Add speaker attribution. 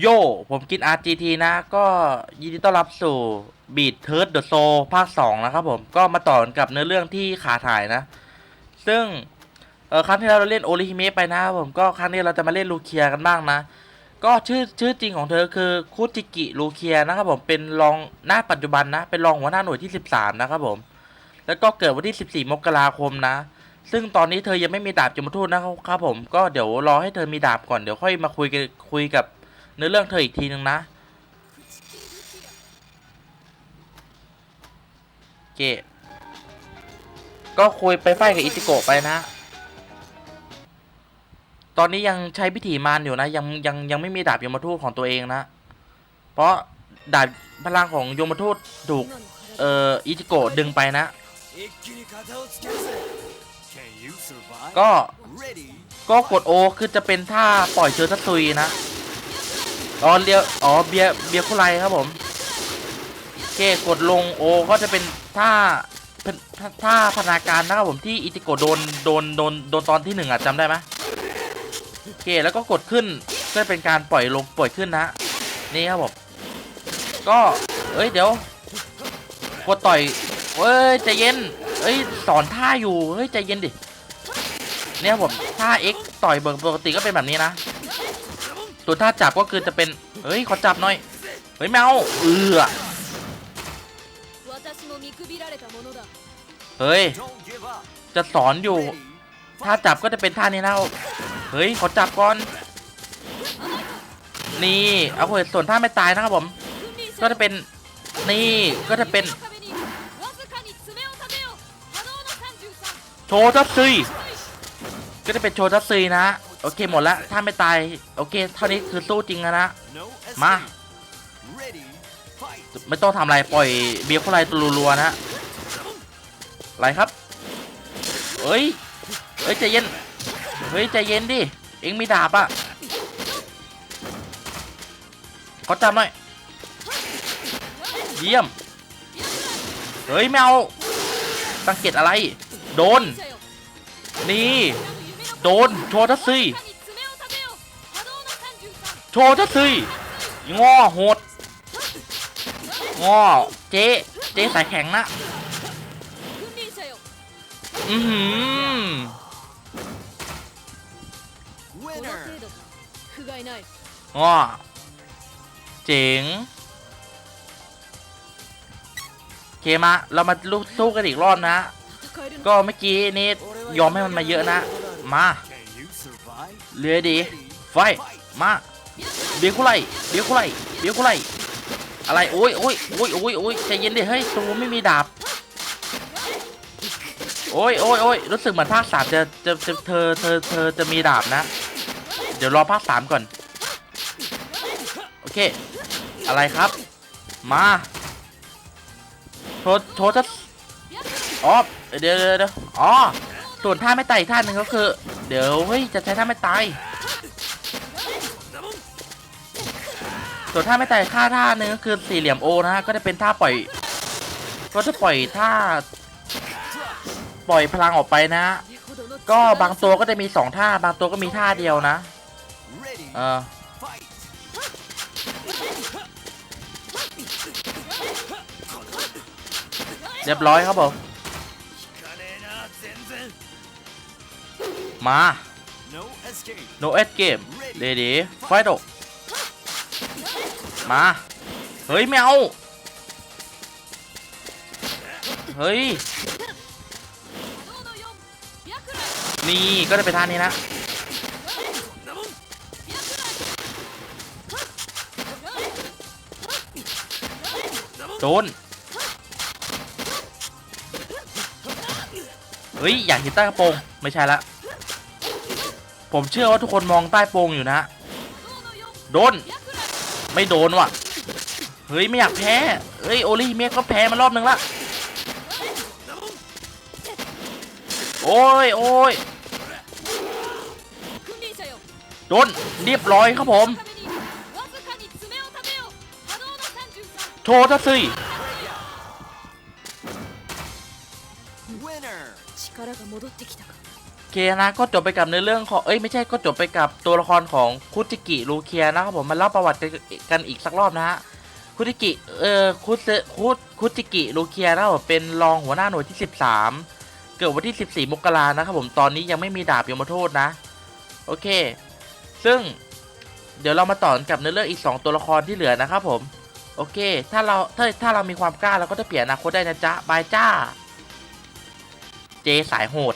Speaker 1: โย ผมกิน RGT นะ ก็ยินดีต้อนรับสู่ Beat t u r d the Soul ภาค 2 นะครับผม ก็มาต่อกับเนื้อเรื่องที่ขาถ่ายนะ ซึ่ง เออครั้งที่เราเล่นโอริฮิเมะไปนะครับผมก็ครั้งนี้เราจะมาเล่นลูเคียกันบ้างนะ ก็ชื่อชื่อจริงของเธอคือคุจิกิลูเคียนะครับผมเป็นรองหน้าปัจจุบันนะ เป็นรองหัวหน้าหน่วยที่ 13 นะครับผม แล้วก็เกิดวันที่ 14 มกราคมนะ ซึ่งตอนนี้เธอยังไม่มีดาบยมทูตนะครับผม ก็เดี๋ยวรอให้เธอมีดาบก่อนเดี๋ยวค่อยมาคุยกันคุยกับ เนื้อเรื่องเธออีกทีนึงนะ เกะก็คุยไปไฟกับอิติโกะไปนะ ตอนนี้ยังใช้พิธีมารอยู่นะ ยังยังยังไม่มีดาบยมทูตของตัวเองนะ เพราะดาบพลังของยมทูตถูกเอ่ออิติโกะดึงไปนะ ก็ก็กดโอคือจะเป็นท่าปล่อยเชื้อทัตุยนะ อ๋อเรียวอ๋อเบียเบียคุไรครับผมโอเคกดลงโอก็จะเป็นท่าท่าท่าพนาการนะครับผมที่อิติโกโดนโดนโดนโดนตอนที่หนึ่งอะจำได้ไหมโอเคแล้วก็กดขึ้นก็เป็นการปล่อยลงปล่อยขึ้นนะนี่ครับผมก็เอ้ยเดี๋ยว กดต่อยเอ้ยใจเย็นเอ้ยสอนท่าอยู่เฮ้ยใจเย็นดิเนี่ยผมท่า X ต่อยปกติก็เป็นแบบนี้นะ ตัวท่าจับก็คือจะเป็น เฮ้ย ขอจับหน่อย เฮ้ยแมวเอือเฮ้ย จะสอนอยู่ท่าจับก็จะเป็นท่านี้แล้วเฮ้ย ขอจับก่อน นี่ เอาคหส่วนท่าไม่ตายนะครับผม ก็จะเป็น นี่ ก็จะเป็น โชว์ทับซีก็จะเป็นโชว์ทับซีนะ โอเคหมดละถ้าไม่ตาย โอเค เท่านี้คือสู้จริงนะ มา ไม่ต้องทำอะไร ปล่อยเบียร์พวกไรตัวรัวๆนะไรครับ เฮ้ย เฮ้ยใจเย็น เฮ้ยใจเย็นดิ เอ็งมีดาบอะก็จำหน่เยี่ยม เฮ้ยไม่เอาสังเกตอะไร โดน นี่ โดนโชทัซึยโชทัซึยงอโหดงอเจ๊เจ๊สายแข็งนะอื
Speaker 2: ม
Speaker 1: ง้อเจ๋งเคมาเรามาลุกสู้กันอีกรอบนะ ก็เมื่อกี้นี้ยอมให้มันมาเยอะนะ มา
Speaker 3: Can you survive?
Speaker 1: เรือดี ไฟ มา เบียร์คุไรเบียร์คุไรเบียร์คุไรอะไร โอ้ยโอ้ยโอ้ยโอ้ยโอ้ยใจเย็นดิ เฮ้ยตัวไม่มีดาบ โอ้ยโอ้ยโอ้ยรู้สึกเหมือนภาคสามจะจะจะเธอเธอเธอจะมีดาบนะ เดี๋ยวรอภาคสามก่อน โอเค อะไรครับ มาโชว์โชว์จะอ๋อ เดี๋ยวเดี๋ยวเดี๋ยวอ๋อ ส่วนท่าไม่ตายท่าหนึ่งก็คือ เดี๋ยวเฮ้ยจะใช้ท่าไม่ตายส่วนท่าไม่ตายท่าท่าหนึ่งก็คือสี่เหลี่ยมโอนะฮะก็จะเป็นท่าปล่อย ก็จะปล่อยท่า ปล่อยพลังออกไปนะ ก็บางตัวก็จะมีสองท่า บางตัวก็มีท่าเดียวนะเออเรียบร้อยครับผม มา
Speaker 3: no escape
Speaker 1: เดดีไฟโดมา เฮ้ยแมวเฮ้ย นี่ก็จะไปทานนี้นะ โดน เฮ้ย อยากเห็นใต้กระโปรง ไม่ใช่ละ ผมเชื่อว่าทุกคนมองใต้โปรงอยู่นะ โดน ไม่โดนว่ะ เฮ้ย ไม่อยากแพ้ เฮ้ย โอลิเมะก็แพ้มารอบนึงละ โอ้ยโอ้ย
Speaker 2: 君臨者よ
Speaker 1: โดน เรียบร้อยครับผม
Speaker 2: 壁にわずかに爪を立てよ波動の33
Speaker 1: โชว์ทัศย
Speaker 3: Winner.
Speaker 2: 力が戻ってきたか
Speaker 1: เคนะก็จบไปกับในอเรื่องของเอ้ยไม่ใช่ก็จบไปกับตัวละครของคุจิกิลูเคียนะครับผมมาเล่าประวัติกันอีกสักรอบนะฮะคุจิกิเอ่อคุเซคุคุจิกิลูเคียนะครับผมเป็นรองหัวหน้าหน่วยที่ 13 เกิดวันที่ 14 มกรานะครับผมตอนนี้ยังไม่มีดาบยมโทษนะโอเค ซึ่งเดี๋ยวเรามาต่อกันกับในอเรื่องอีก 2 ตัวละครที่เหลือนะครับผมโอเค ถ้าเราถ้าถ้าเรามีความกล้าเราก็จะเปลี่ยนอนาคตได้นะจ๊ะบายจ้า เจสายโหด